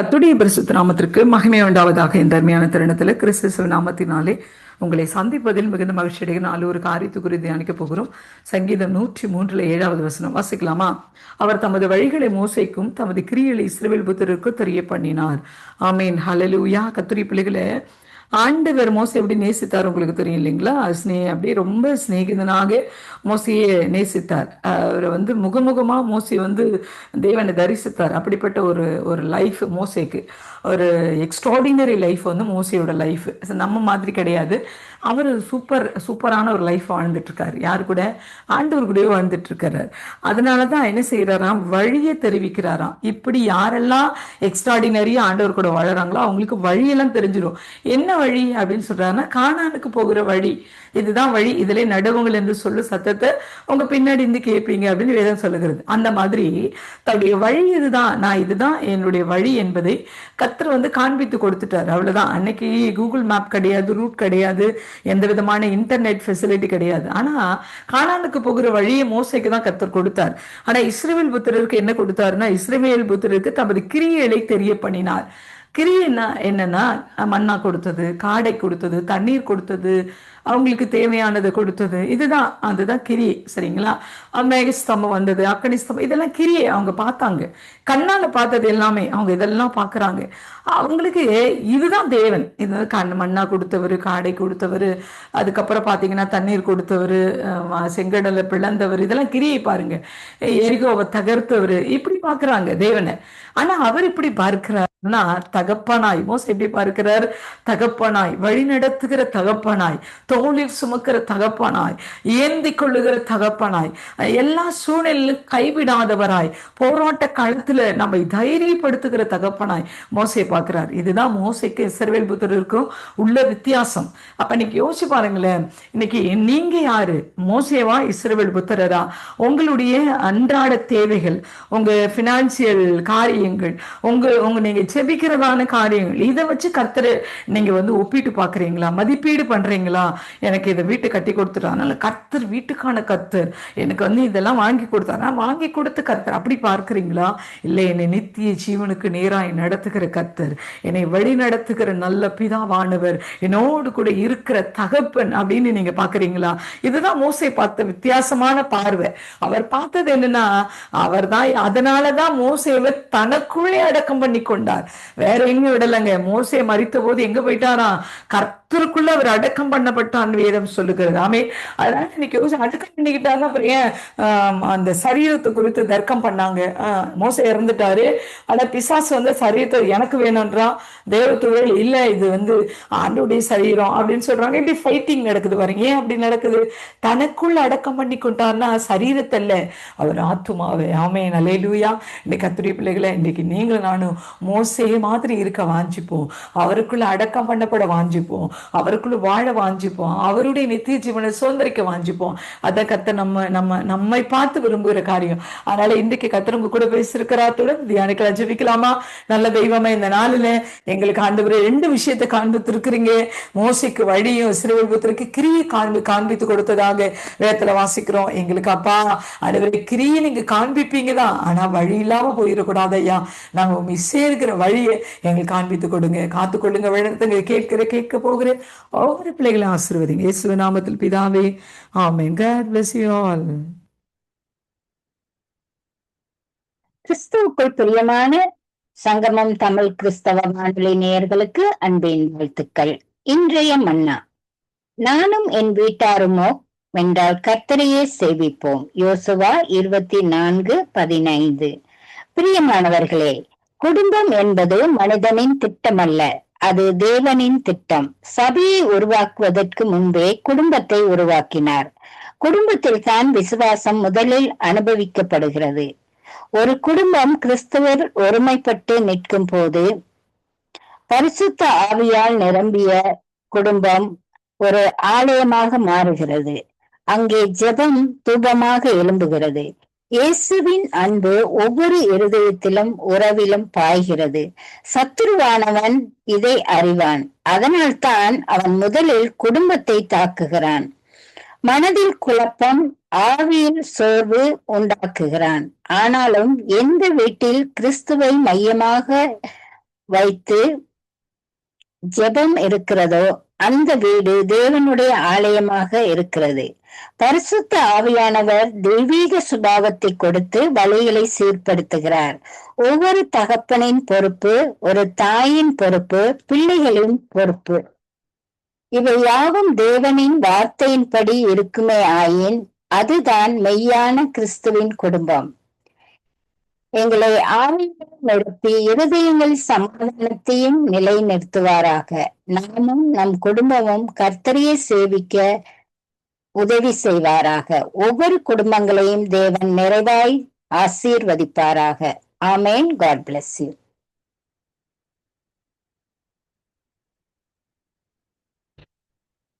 கத்துடைய பரிசுத்த நாமத்திற்கு மகிமை உண்டாவதாக இந்த அருமையான தருணத்தில் கிறிஸ்துவ நாமத்தினாலே உங்களை சந்திப்பதில் மிகுந்த மகிழ்ச்சி அடைய நாலு ஒரு காரியத்து குறித்து தியானிக்க போகிறோம். சங்கீதம் நூற்றி மூன்றுல ஏழாவது வசனம். வாசிக்கலாமா? அவர் தமது வழிகளை மோசைக்கும் தமது கிரியலை இஸ்ரேல் புத்தருக்கும் தெரிய பண்ணினார். ஆமீன். ஹலலூயா கத்துரி பிள்ளைகளை ஆண்டவர் மோசை எப்படி நேசித்தார் உங்களுக்கு தெரியும் இல்லைங்களா? ஸ்னே அப்படியே ரொம்ப சிநேகிதனாக மோசியை நேசித்தார். அவரை வந்து முகமுகமா மோசி வந்து தேவனை தரிசித்தார். அப்படிப்பட்ட ஒரு ஒரு லைஃப் மோசைக்கு. ஒரு எக்ஸ்ட்ராடினரி லைஃப் வந்து மோசியோட லைஃப் நம்ம மாதிரி கிடையாது. அவர் சூப்பர் சூப்பரான ஒரு லைஃப் வாழ்ந்துட்டு இருக்காரு யாரு கூட? ஆண்டவர் கூடவே வாழ்ந்துட்டு இருக்கிறார் அதனால தான் என்ன செய்யறாராம் வழியை தெரிவிக்கிறாராம். இப்படி யாரெல்லாம் எக்ஸ்ட்ராடினரியா ஆண்டவர் கூட வாழறாங்களோ அவங்களுக்கு வழியெல்லாம் தெரிஞ்சிடும் என்ன வழி அப்படின்னு சொல்றாருன்னா காணானுக்கு போகிற வழி. இதுதான் வழி. இதுல நடுவுங்கள் என்று சொல்லு சத்தத்தை உங்க பின்னாடி இருந்து கேட்பீங்க அப்படின்னு வேதம் சொல்லுகிறது. அந்த மாதிரி தன்னுடைய வழி இதுதான். நான் இதுதான் என்னுடைய வழி என்பதை கத்தர் வந்து காண்பித்து கொடுத்துட்டார். அவ்வளவுதான். அன்னைக்கு கூகுள் மேப் கிடையாது ரூட் கிடையாது எந்த விதமான இன்டர்நெட் ஃபெசிலிட்டி கிடையாது. ஆனா காணானுக்கு போகிற வழியை மோசைக்கு தான் கத்தர் கொடுத்தார். ஆனா இஸ்ரேவேல் புத்திரருக்கு என்ன கொடுத்தாருன்னா இஸ்ரேவேல் புத்திரருக்கு தமது கிரியலை தெரிய பண்ணினார் கிரியன்னா என்னன்னா மண்ணா கொடுத்தது காடை கொடுத்தது தண்ணீர் கொடுத்தது அவங்களுக்கு தேவையானதை கொடுத்தது. இதுதான் அதுதான் கிரியை சரிங்களா? மேகஸ்தம்பம் வந்தது அக்கனிஸ்தம்பம் இதெல்லாம் கிரியை அவங்க பார்த்தாங்க. கண்ணால பார்த்தது எல்லாமே அவங்க இதெல்லாம் பார்க்குறாங்க. அவங்களுக்கு இதுதான் தேவன். இது கண் மண்ணா கொடுத்தவர் காடை கொடுத்தவர் அதுக்கப்புறம் பார்த்தீங்கன்னா தண்ணீர் கொடுத்தவர் செங்கடலை பிளந்தவர் இதெல்லாம் கிரியை பாருங்க. எரிகோவை தகர்த்தவர் இப்படி பார்க்குறாங்க தேவனை. ஆனா அவர் இப்படி தகப்பனாய் மோச எப்படி பார்க்கிறார்? தகப்பனாய் வழி நடத்துகிற தகப்பனாய் தோளில் சுமக்கிற தகப்பனாய் ஏந்தி கொள்ளுகிற தகப்பனாய் எல்லா சூழ்நிலையிலும் கைவிடாதவராய் போராட்ட காலத்துல நம்மை தைரியப்படுத்துகிற தகப்பனாய் மோசையை பார்க்கிறார். இதுதான் மோசைக்கு இசர்வேல் புத்தருக்கும் உள்ள வித்தியாசம். அப்ப இன்னைக்கு யோசிச்சு பாருங்களேன் இன்னைக்கு நீங்க யாரு? மோசேவா இஸ்ரவேல் புத்தரரா? உங்களுடைய அன்றாட தேவைகள் உங்க பினான்சியல் காரியங்கள் உங்க உங்க நீங்க செபிக்கிறதான காரியங்கள். இதை வச்சு கர்த்தர் நீங்க வந்து ஒப்பிட்டு பாக்குறீங்களா மதிப்பீடு பண்றீங்களா? எனக்கு இதை வீட்டு கட்டி கொடுத்துட்டா கர்த்தர் வீட்டுக்கான கர்த்தர். எனக்கு வந்து இதெல்லாம் வாங்கி கொடுத்தாரா. வாங்கி கொடுத்து கர்த்தர் அப்படி பார்க்கிறீங்களா? இல்லை என்னை நித்திய ஜீவனுக்கு நேராய் நடத்துகிற கர்த்தர். என்னை வழி நடத்துகிற நல்ல பிதாவானவர். என்னோடு கூட இருக்கிற தகப்பன் அப்படின்னு நீங்க பாக்குறீங்களா இதுதான் மோசை பார்த்த வித்தியாசமான பார்வை. அவர் பார்த்தது என்னன்னா அவர் தான் அதனாலதான் மோசேவை தனக்குள்ளே அடக்கம் பண்ணி கொண்டார். வேற எங்கேயும் விடலைங்க. மோசே மறித்த போது எங்க போயிட்டாரா கர்த்தருக்குள்ள அவர் அடக்கம் பண்ணப்பட்டான் வேதம் சொல்லுகிறது. ஆமே அதனால இன்னைக்கு அடக்கம் பண்ணிக்கிட்டாருன்னா அப்புறம் ஏன் அந்த சரீரத்தை குறித்து தர்க்கம் பண்ணாங்க? மோச இறந்துட்டாரு. ஆனா பிசாசு வந்து சரீரத்தை எனக்கு வேணும்ன்றான். தேவத்துவல் இல்ல இது வந்து ஆண்டுடைய சரீரம் அப்படின்னு சொல்றாங்க. இப்படி ஃபைட்டிங் நடக்குது பாருங்க. ஏன் அப்படி நடக்குது? தனக்குள்ள அடக்கம் பண்ணி கொண்டார்னா சரீரத்தை இல்ல அவர் ஆத்துமாவே. ஆமே நலேலூயா இன்னைக்கு கத்துரிய பிள்ளைகளை இன்னைக்கு நீங்களும் நானும் மோசையே மாதிரி இருக்க வாஞ்சிப்போம். அவருக்குள்ள அடக்கம் பண்ணப்பட வாஞ்சிப்போம். அவருக்குள்ள வாழ வாஞ்சிப்போம். அவருடைய நித்திய ஜீவனை சுதந்திரிக்க வாஞ்சிப்போம். அதை கத்த நம்ம நம்ம நம்மை பார்த்து விரும்புகிற காரியம். அதனால இன்றைக்கு கத்தரவங்க கூட பேசிருக்கிறாத்துடன் தியானிக்கலாம் ஜபிக்கலாமா? நல்ல தெய்வமே இந்த நாளில எங்களுக்கு ஆண்டு ரெண்டு விஷயத்தை காண்பித்து இருக்கிறீங்க மோசைக்கு வழியும் சிறுவிபத்திற்கு கிரியை காண்பி காண்பித்து கொடுத்ததாக வேதத்துல வாசிக்கிறோம். எங்களுக்கு அப்பா அனைவரை கிரியை நீங்க காண்பிப்பீங்க தான் ஆனா வழி இல்லாம போயிடக்கூடாது ஐயா நாங்க உண்மை சேர்க்கிற வழியை எங்களுக்கு காண்பித்து கொடுங்க. காத்துக்கொள்ளுங்க கொள்ளுங்க கேட்கிற கேட்க போகிற ஆண்டவர் ஒவ்வொரு பிள்ளைகளை ஆசிர்வதிங்க. இயேசு நாமத்தில் பிதாவே ஆமென். காட் பிளஸ் யூ ஆல் கிறிஸ்துவுக்குள் பிரியமான சங்கமம் தமிழ் கிறிஸ்தவ வானொலி நேயர்களுக்கு அன்பின் வாழ்த்துக்கள். இன்றைய மன்னா. நானும் என் வீட்டாருமோ வென்றால் கர்த்தரையே சேவிப்போம். யோசுவா இருபத்தி நான்கு பதினைந்து. பிரியமானவர்களே குடும்பம் என்பது மனிதனின் திட்டமல்ல. அது தேவனின் திட்டம். சபையை உருவாக்குவதற்கு முன்பே குடும்பத்தை உருவாக்கினார். குடும்பத்தில் தான் விசுவாசம் முதலில் அனுபவிக்கப்படுகிறது. ஒரு குடும்பம் கிறிஸ்தவர் ஒருமைப்பட்டு நிற்கும் போது பரிசுத்த ஆவியால் நிரம்பிய குடும்பம் ஒரு ஆலயமாக மாறுகிறது. அங்கே ஜெபம் தூபமாக எழும்புகிறது. இயேசுவின் அன்பு ஒவ்வொரு இருதயத்திலும் உறவிலும் பாய்கிறது. சத்துருவானவன் இதை அறிவான். அதனால்தான் அவன் முதலில் குடும்பத்தை தாக்குகிறான். மனதில் குழப்பம் ஆவியில் சோர்வு உண்டாக்குகிறான். ஆனாலும் எந்த வீட்டில் கிறிஸ்துவை மையமாக வைத்து ஜெபம் இருக்கிறதோ அந்த வீடு தேவனுடைய ஆலயமாக இருக்கிறது. பரிசுத்த ஆவியானவர் தெய்வீக சுபாவத்தை கொடுத்து வழிகளை சீர்படுத்துகிறார். ஒவ்வொரு தகப்பனின் பொறுப்பு ஒரு தாயின் பொறுப்பு பிள்ளைகளின் பொறுப்பு. இவை யாவும் தேவனின் வார்த்தையின்படி இருக்குமே ஆயின் அதுதான் மெய்யான கிறிஸ்துவின் குடும்பம். எங்களை ஆவியில் நிறுத்தி இருதயங்கள் சமாதானத்தையும் நிலைநிறுத்துவாராக. நாமும் நம் குடும்பமும் கர்த்தரையே சேவிக்க உதவி செய்வாராக. ஒவ்வொரு குடும்பங்களையும் தேவன் நிறைவாய் ஆசீர்வதிப்பாராக. ஆமேன். காட் பிளஸ் யூ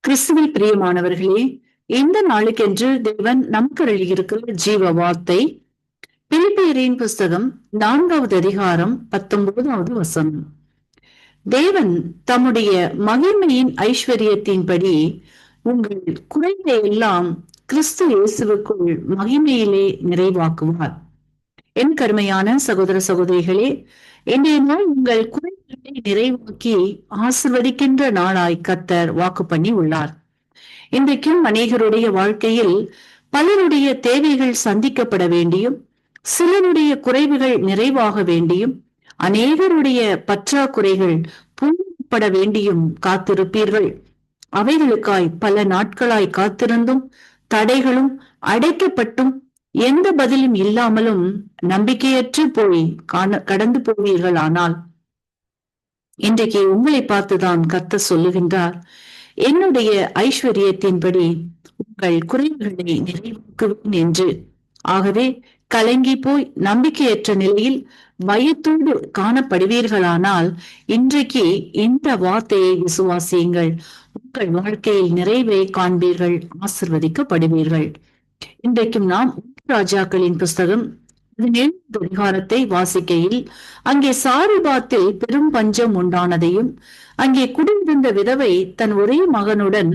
கிறிஸ்துவில் பிரியமானவர்களே இந்த நாளுக்கென்று தேவன் நமக்கு எழுதியிருக்கிற ஜீவ வார்த்தை பிலிப்பியரின் புஸ்தகம் நான்காவது அதிகாரம் பத்தொன்பதாவது வசனம். தேவன் தம்முடைய மகிமையின் ஐஸ்வர்யத்தின்படி உங்கள் குறைந்த எல்லாம் கிறிஸ்து இயேசுவுக்குள் மகிமையிலே நிறைவாக்குவார். என் கருமையான சகோதர சகோதரிகளே இன்றைய நாள் உங்கள் குறைகளை நிறைவாக்கி ஆசிர்வதிக்கின்ற நாளாய் கத்தர் வாக்கு பண்ணி உள்ளார். இன்றைக்கும் அநேகருடைய வாழ்க்கையில் பலருடைய தேவைகள் சந்திக்கப்பட வேண்டியும் சிலருடைய குறைவுகள் நிறைவாக வேண்டியும் அநேகருடைய பற்றாக்குறைகள் பூப்பட வேண்டியும் காத்திருப்பீர்கள். அவைகளுக்காய் பல நாட்களாய் காத்திருந்தும் தடைகளும் அடைக்கப்பட்டும் எந்த பதிலும் இல்லாமலும் நம்பிக்கையற்று போய் காண கடந்து போவீர்கள் ஆனால் இன்றைக்கு உங்களை பார்த்துதான் கத்த சொல்லுகின்றார். என்னுடைய ஐஸ்வர்யத்தின்படி உங்கள் குறைவுகளை நிறைவாக்குவேன் என்று. ஆகவே கலங்கி போய் நம்பிக்கையற்ற நிலையில் பயத்தோடு காணப்படுவீர்களானால் இன்றைக்கு இந்த வார்த்தையை விசுவாசியுங்கள். உங்கள் வாழ்க்கையில் நிறைவை காண்பீர்கள் ஆசிர்வதிக்கப்படுவீர்கள். இன்றைக்கும் நாம் ராஜாக்களின் புஸ்தகம் பதினேழு அதிகாரத்தை வாசிக்கையில் அங்கே சாரிபாத்தில் பெரும் பஞ்சம் உண்டானதையும் அங்கே குடியிருந்த விதவை தன் ஒரே மகனுடன்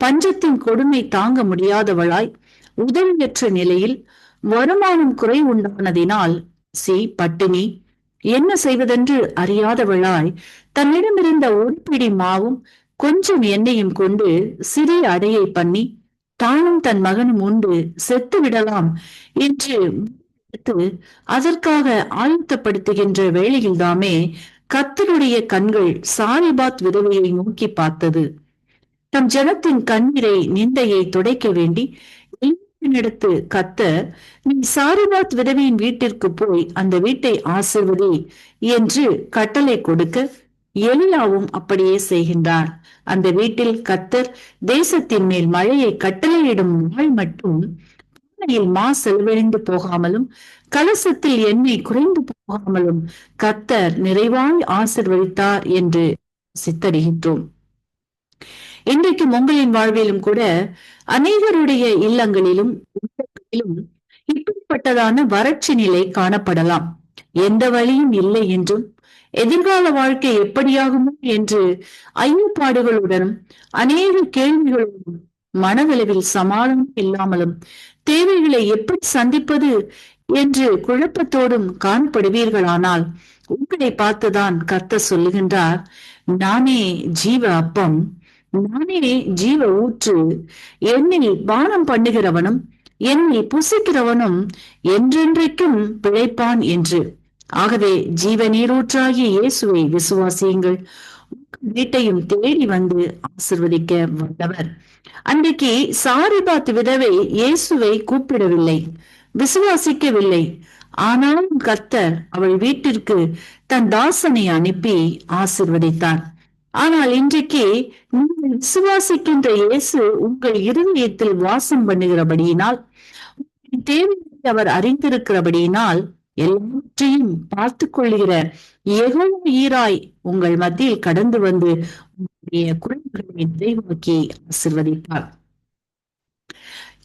பஞ்சத்தின் கொடுமை தாங்க முடியாதவளாய் உதவியற்ற நிலையில் வருமானம் குறை உண்டானதினால் சி பட்டினி என்ன செய்வதென்று அறியாதவளாய் தன்னிடமிருந்த ஒரு பிடி மாவும் கொஞ்சம் எண்ணெயும் கொண்டு சிறிய அடையை பண்ணி தானும் தன் மகனும் உண்டு செத்து விடலாம் என்று அதற்காக ஆயத்தப்படுத்துகின்ற வேளையில்தாமே கத்தருடைய கண்கள் சாரிபாத் விதவையை நோக்கி பார்த்தது. தம் ஜனத்தின் கண்ணீரை நிந்தையை துடைக்க வேண்டி எடுத்து கத்த நீ சாரிபாத் விதவையின் வீட்டிற்கு போய் அந்த வீட்டை ஆசிர்வதி என்று கட்டளை கொடுக்க எலியாவும் அப்படியே செய்கின்றார் அந்த வீட்டில் கத்தர் தேசத்தின் மேல் மழையை கட்டளையிடும் நாள் மட்டும் பானையில் மா செலவழிந்து போகாமலும் கலசத்தில் எண்ணெய் குறைந்து போகாமலும் கத்தர் நிறைவாய் ஆசிர்வதித்தார் என்று சித்தரிகின்றோம் இன்றைக்கும் உங்களின் வாழ்விலும் கூட அநேகருடைய இல்லங்களிலும் உள்ளங்களிலும் இப்படிப்பட்டதான வறட்சி நிலை காணப்படலாம். எந்த வழியும் இல்லை என்றும் எதிர்கால வாழ்க்கை எப்படியாகுமோ என்று ஐயப்பாடுகளுடனும் அநேக கேள்விகளுடனும் மனதளவில் சமாதானம் இல்லாமலும் தேவைகளை எப்படி சந்திப்பது என்று குழப்பத்தோடும் காணப்படுவீர்களானால் உங்களை பார்த்துதான் கத்த சொல்லுகின்றார் நானே ஜீவ அப்பம் நானே ஜீவ ஊற்று என்னை பானம் பண்ணுகிறவனும் என்னை புசிக்கிறவனும் என்றென்றைக்கும் பிழைப்பான் என்று. ஆகவே ஜீவ நீரூற்றாகிய இயேசுவை விசுவாசியுங்கள். வீட்டையும் தேடி வந்து ஆசிர்வதிக்க வந்தவர் அன்றைக்கு சாரிபாத் விதவை இயேசுவை கூப்பிடவில்லை விசுவாசிக்கவில்லை. ஆனாலும் கர்த்தர் அவள் வீட்டிற்கு தன் தாசனை அனுப்பி ஆசிர்வதித்தார். ஆனால் இன்றைக்கு நீங்கள் விசுவாசிக்கின்ற இயேசு உங்கள் இருதயத்தில் வாசம் பண்ணுகிறபடியினால் தேவையை அவர் அறிந்திருக்கிறபடியினால் எல்லாவற்றையும் பார்த்து கொள்கிற எகோ ஈராய் உங்கள் மத்தியில் கடந்து வந்து உங்களுடைய குறைவுகளை நிறைவாக்கி ஆசிர்வதிப்பார்.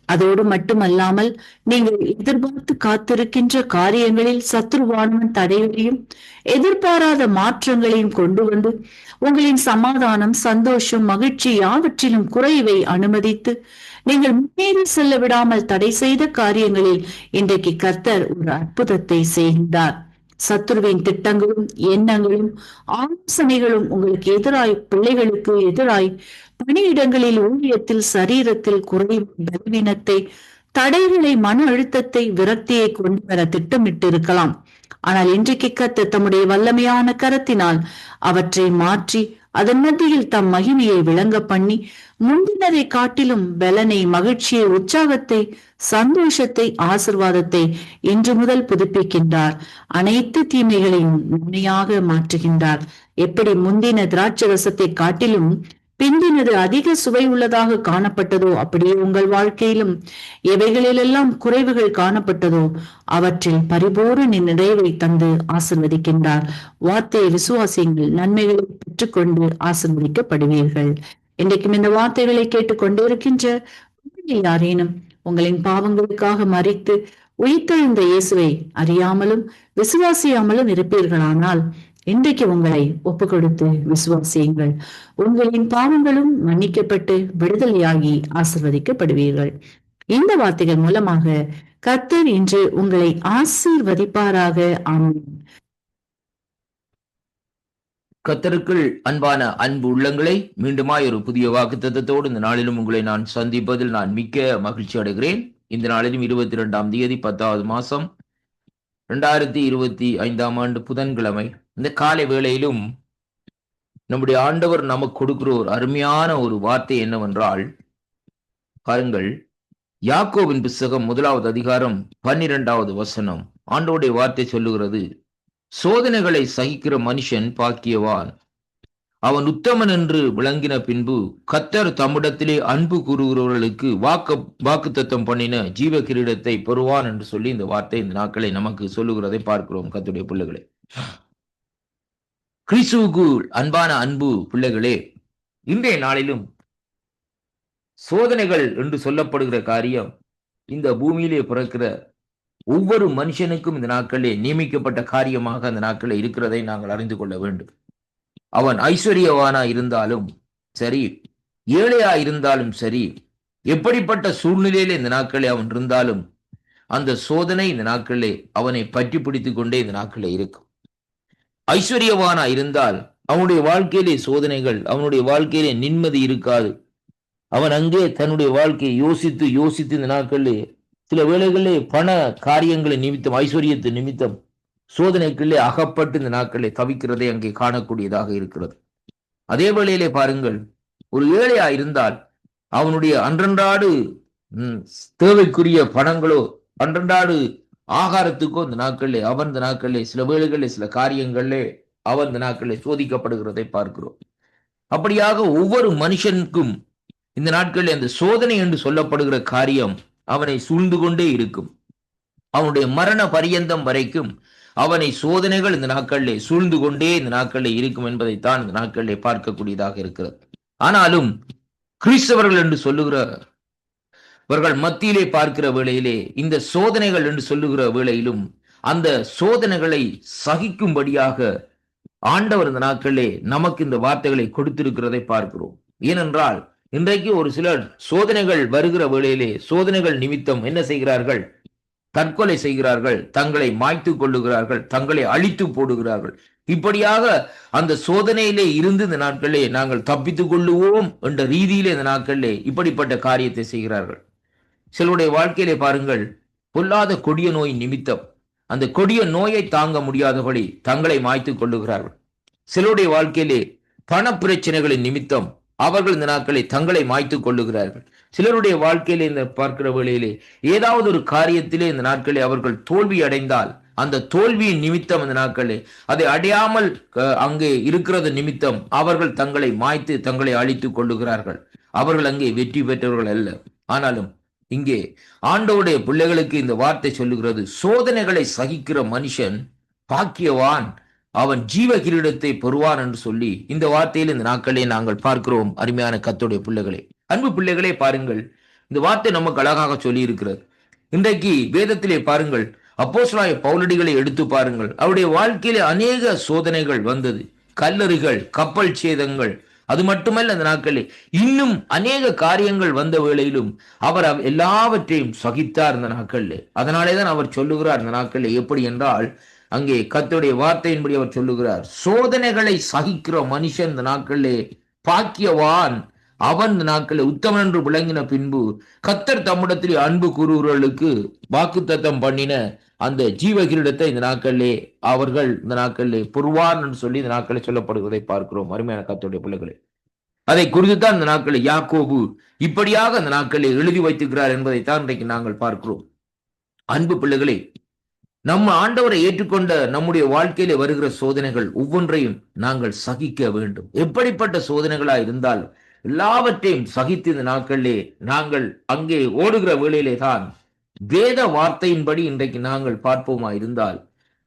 அதோடு மட்டுமல்லாமல் நீங்கள் எதிர்பார்த்து காத்திருக்கின்ற காரியங்களில் சத்ருவானவன் தடைகளையும் எதிர்பாராத மாற்றங்களையும் கொண்டு வந்து உங்களின் சமாதானம் சந்தோஷம் மகிழ்ச்சி யாவற்றிலும் குறைவை அனுமதித்து நீங்கள் முன்னேறி செல்ல விடாமல் தடை செய்த காரியங்களில் இன்றைக்கு கர்த்தர் ஒரு அற்புதத்தை செய்தார். சத்ருவின் திட்டங்களும் எண்ணங்களும் ஆலோசனைகளும் உங்களுக்கு எதிராய் பிள்ளைகளுக்கு எதிராய் பணியிடங்களில் ஊழியத்தில் சரீரத்தில் குறை பலவீனத்தை தடைகளை மன அழுத்தத்தை விரக்தியை கொண்டு வர திட்டமிட்டு இருக்கலாம் ஆனால் இன்றைக்கு கத்து தம்முடைய வல்லமையான கரத்தினால் அவற்றை மாற்றி அதன் மத்தியில் தம் மகிமையை விளங்க பண்ணி முந்தினரை காட்டிலும் பலனை மகிழ்ச்சியை உற்சாகத்தை சந்தோஷத்தை ஆசிர்வாதத்தை இன்று முதல் புதுப்பிக்கின்றார். அனைத்து தீமைகளையும் நன்மையாக மாற்றுகின்றார். எப்படி முந்தின திராட்சரசத்தை காட்டிலும் பிந்தினது அதிக சுவை உள்ளதாக காணப்பட்டதோ அப்படியே உங்கள் வாழ்க்கையிலும். எவைகளிலெல்லாம் குறைவுகள் காணப்பட்டதோ அவற்றில் பரிபூரண நிறைவை தந்து ஆசிர்வதிக்கின்றார். வார்த்தையை விசுவாசியங்கள் நன்மைகளை பெற்றுக்கொண்டு ஆசிர்வதிக்கப்படுவீர்கள். இன்றைக்கும் இந்த வார்த்தைகளை கேட்டுக்கொண்டே இருக்கின்ற யாரேனும் உங்களின் பாவங்களுக்காக மறித்து உயிர்த்தெழுந்த இயேசுவை அறியாமலும் விசுவாசியாமலும் இருப்பீர்களானால் இன்றைக்கு உங்களை ஒப்பு கொடுத்து விசுவாசியுங்கள் உங்களின் பாவங்களும் மன்னிக்கப்பட்டு விடுதலையாகி ஆசிர்வதிக்கப்படுவீர்கள். இந்த வார்த்தைகள் மூலமாக கர்த்தர் இன்று உங்களை ஆசீர்வதிப்பாராக. ஆமென். கத்தருக்குள் அன்பான அன்பு உள்ளங்களை மீண்டுமாய் ஒரு புதிய வாக்குத்தத்தோடு இந்த நாளிலும் உங்களை நான் சந்திப்பதில் நான் மிக்க மகிழ்ச்சி அடைகிறேன். இந்த நாளிலும் இருபத்தி இரண்டாம் தேதி பத்தாவது மாசம் ரெண்டாயிரத்தி இருபத்தி ஐந்தாம் ஆண்டு புதன்கிழமை இந்த காலை வேளையிலும் நம்முடைய ஆண்டவர் நமக்கு கொடுக்கிற ஒரு அருமையான ஒரு வார்த்தை என்னவென்றால் பாருங்கள் யாக்கோவின் புஸ்தகம் முதலாவது அதிகாரம் பன்னிரெண்டாவது வசனம். ஆண்டோடைய வார்த்தை சொல்லுகிறது சோதனைகளை சகிக்கிற மனுஷன் பாக்கியவான். அவன் உத்தமன் என்று விளங்கின பின்பு கத்தர் தம்மிடத்திலே அன்பு கூறுகிறவர்களுக்கு வாக்கு வாக்குத்தத்தம் பண்ணின ஜீவ கிரீடத்தை பெறுவான் என்று சொல்லி இந்த வார்த்தை இந்த நாட்களை நமக்கு சொல்லுகிறதை பார்க்கிறோம் கத்துடைய பிள்ளைகளே. கிறிஸ்துவுக்கு அன்பான அன்பு பிள்ளைகளே இன்றைய நாளிலும் சோதனைகள் என்று சொல்லப்படுகிற காரியம் இந்த பூமியிலே பிறக்கிற ஒவ்வொரு மனுஷனுக்கும் இந்த நாட்களே நியமிக்கப்பட்ட காரியமாக அந்த நாட்களே இருக்கிறதை நாங்கள் அறிந்து கொள்ள வேண்டும். அவன் ஐஸ்வர்யவானா இருந்தாலும் சரி ஏழையா இருந்தாலும் சரி எப்படிப்பட்ட சூழ்நிலையில இந்த நாட்களே அவன் இருந்தாலும் அந்த சோதனை இந்த நாட்களே அவனை பற்றி பிடித்துக் கொண்டே இந்த நாட்களே இருக்கும். ஐஸ்வர்யவானா இருந்தால் அவனுடைய வாழ்க்கையிலே சோதனைகள் அவனுடைய வாழ்க்கையிலே நிம்மதி இருக்காது. அவன் அங்கே தன்னுடைய வாழ்க்கையை யோசித்து யோசித்து இந்த நாட்களிலே சில வேளைகளிலே பண காரியங்களை நிமித்தம் ஐஸ்வர்யத்து நிமித்தம் சோதனைக்குள்ளே அகப்பட்டு இந்த நாட்களை தவிக்கிறதை அங்கே காணக்கூடியதாக இருக்கிறது. அதே வேளையிலே பாருங்கள் ஒரு ஏழையா இருந்தால் அவனுடைய அன்றன்றாடு தேவைக்குரிய பணங்களோ அன்றன்றாடு ஆகாரத்துக்கோ இந்த நாட்களிலே அவன் இந்த நாட்களிலே சில வேலைகளில் சில காரியங்களிலே அவன் இந்த நாட்களிலே சோதிக்கப்படுகிறதை பார்க்கிறோம். அப்படியாக ஒவ்வொரு மனுஷனுக்கும் இந்த நாட்களில் அந்த சோதனை என்று சொல்லப்படுகிற காரியம் அவனை சூழ்ந்து கொண்டே இருக்கும். அவனுடைய மரண பரியந்தம் வரைக்கும் அவனை சோதனைகள் இந்த நாட்களிலே சூழ்ந்து கொண்டே இந்த நாட்களிலே இருக்கும் என்பதைத்தான் இந்த நாட்களிலே பார்க்கக்கூடியதாக இருக்கிறது. ஆனாலும் கிறிஸ்தவர்கள் என்று சொல்லுகிறவர்கள் மத்தியிலே பார்க்கிற வேளையிலே இந்த சோதனைகள் என்று சொல்லுகிற வேளையிலும் அந்த சோதனைகளை சகிக்கும்படியாக ஆண்டவர் இந்த நாட்களிலே நமக்கு இந்த வார்த்தைகளை கொடுத்திருக்கிறதை பார்க்கிறோம். ஏனென்றால் இன்றைக்கு ஒரு சிலர் சோதனைகள் வருகிற வேளையிலே சோதனைகள் நிமித்தம் என்ன செய்கிறார்கள்? தற்கொலை செய்கிறார்கள் தங்களை மாய்த்து கொள்ளுகிறார்கள் தங்களை அழித்து போடுகிறார்கள். இப்படியாக அந்த சோதனையிலே இருந்து இந்த நாட்களிலே நாங்கள் தப்பித்துக் கொள்ளுவோம் என்ற ரீதியிலே இந்த நாட்களிலே இப்படிப்பட்ட காரியத்தை செய்கிறார்கள். சிலருடைய வாழ்க்கையிலே பாருங்கள் பொல்லாத கொடிய நோய் நிமித்தம். அந்த கொடிய நோயை தாங்க முடியாதபடி தங்களை மாய்த்து கொள்ளுகிறார்கள். சிலருடைய வாழ்க்கையிலே பண பிரச்சனைகளின் நிமித்தம் அவர்கள் இந்த நாட்களை தங்களை மாய்த்து கொள்ளுகிறார்கள். சிலருடைய வாழ்க்கையிலே இந்த பார்க்கிற வேளையிலே ஏதாவது ஒரு காரியத்திலே இந்த நாட்களே அவர்கள் தோல்வி அடைந்தால் அந்த தோல்வியின் நிமித்தம் அந்த நாட்களே அதை அடையாமல் அஹ், அங்கே இருக்கிறது நிமித்தம் அவர்கள் தங்களை மாய்த்து தங்களை அழித்துக் கொள்ளுகிறார்கள். அவர்கள் அங்கே வெற்றி பெற்றவர்கள் அல்ல. ஆனாலும் இங்கே ஆண்டவுடைய பிள்ளைகளுக்கு இந்த வார்த்தை சொல்லுகிறது சோதனைகளை சகிக்கிற மனுஷன் பாக்கியவான். அவன் ஜீவ கிரீடத்தை பெறுவான் என்று சொல்லி இந்த வார்த்தையில் இந்த நாட்களே நாங்கள் பார்க்கிறோம் அருமையான கத்துடைய பிள்ளைகளே. அன்பு பிள்ளைகளே பாருங்கள். இந்த வார்த்தை நமக்கு அழகாக சொல்லி இருக்கிறது இன்றைக்கு வேதத்திலே பாருங்கள். அப்போஸ்தலனாகிய பவுலடிகளை எடுத்து பாருங்கள். அவருடைய வாழ்க்கையிலே அநேக சோதனைகள் வந்தது. கல்லறிகள் கப்பல் சேதங்கள். அது மட்டுமல்ல அந்த நாட்களில் இன்னும் அநேக காரியங்கள் வந்த வேளையிலும் அவர் எல்லாவற்றையும் சகித்தார் இந்த நாட்களில். அதனாலே தான் அவர் சொல்லுகிறார் இந்த நாட்களில் எப்படி என்றால் அங்கே கத்துடைய வார்த்தையின்படி அவர் சொல்லுகிறார் சோதனைகளை சகிக்கிற மனுஷன் இந்த நாட்களிலே பாக்கியவான். அவன் இந்த நாட்களில் உத்தமன் என்று விளங்கின பின்பு கத்தர் தம்மிடத்தில் அன்பு கூறுகிறவர்களுக்கு வாக்குத்தத்தம் பண்ணின அந்த ஜீவ கிரீடத்தை இந்த நாட்களிலே அவர்கள் இந்த நாட்களிலே பொருவான் என்று சொல்லி இந்த நாட்களில் சொல்லப்படுவதை பார்க்கிறோம். அருமையான கத்தோடைய பிள்ளைகளே அதை குறித்துத்தான் இந்த நாட்களில் யாக்கோபு இப்படியாக அந்த நாட்களில் எழுதி வைத்திருக்கிறார் என்பதைத்தான் இன்றைக்கு நாங்கள் பார்க்கிறோம். அன்பு பிள்ளைகளே நம்ம ஆண்டவரை ஏற்றுக்கொண்ட நம்முடைய வாழ்க்கையில வருகிற சோதனைகள் ஒவ்வொன்றையும் நாங்கள் சகிக்க வேண்டும். எப்படிப்பட்ட சோதனைகளா இருந்தால் எல்லாவற்றையும் சகித்து இந்த நாட்களிலே நாங்கள் அங்கே ஓடுகிற வேளையிலே தான் வேத வார்த்தையின்படி இன்றைக்கு நாங்கள் பார்ப்போமா இருந்தால்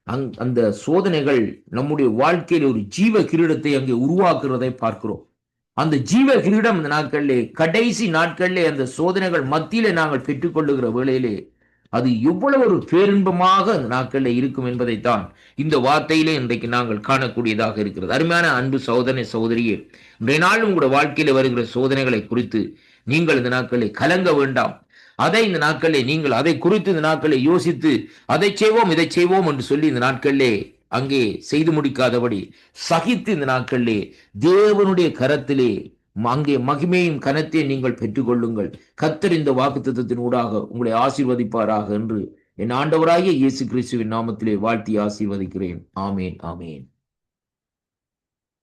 அங் அந்த சோதனைகள் நம்முடைய வாழ்க்கையில் ஒரு ஜீவ கிரீடத்தை அங்கே உருவாக்குறதை பார்க்கிறோம். அந்த ஜீவ கிரீடம் இந்த நாட்களிலே கடைசி நாட்களிலே அந்த சோதனைகள் மத்தியிலே நாங்கள் பெற்றுக்கொள்ளுகிற வேளையிலே அது எவ்வளவு ஒரு பேரின்பமாக அந்த நாட்களில் இருக்கும் என்பதைத்தான் இந்த வார்த்தையிலே இன்றைக்கு நாங்கள் காணக்கூடியதாக இருக்கிறது. அருமையான அன்பு சோதனை சோதரியே இன்றைய நாள் உங்களுடைய வாழ்க்கையில வருகிற சோதனைகளை குறித்து நீங்கள் இந்த நாட்களில் கலங்க வேண்டாம். அதை இந்த நாட்களே நீங்கள் அதை குறித்து இந்த நாட்களில் யோசித்து அதை செய்வோம் இதை செய்வோம் என்று சொல்லி இந்த நாட்களிலே அங்கே செய்து முடிக்காதபடி சகித்து இந்த நாட்களிலே தேவனுடைய கரத்திலே அங்கே மகிமையும் கனத்தையும் நீங்கள் பெற்றுக்கொள்ளுங்கள். கத்தர் இந்த வாக்குத்தத்தின் ஊடாக உங்களை ஆசீர்வதிப்பாராக என்று என் ஆண்டவராகிய இயேசு கிறிஸ்துவின் நாமத்திலே வாழ்த்தி ஆசீர்வதிக்கிறேன். ஆமேன் ஆமேன்.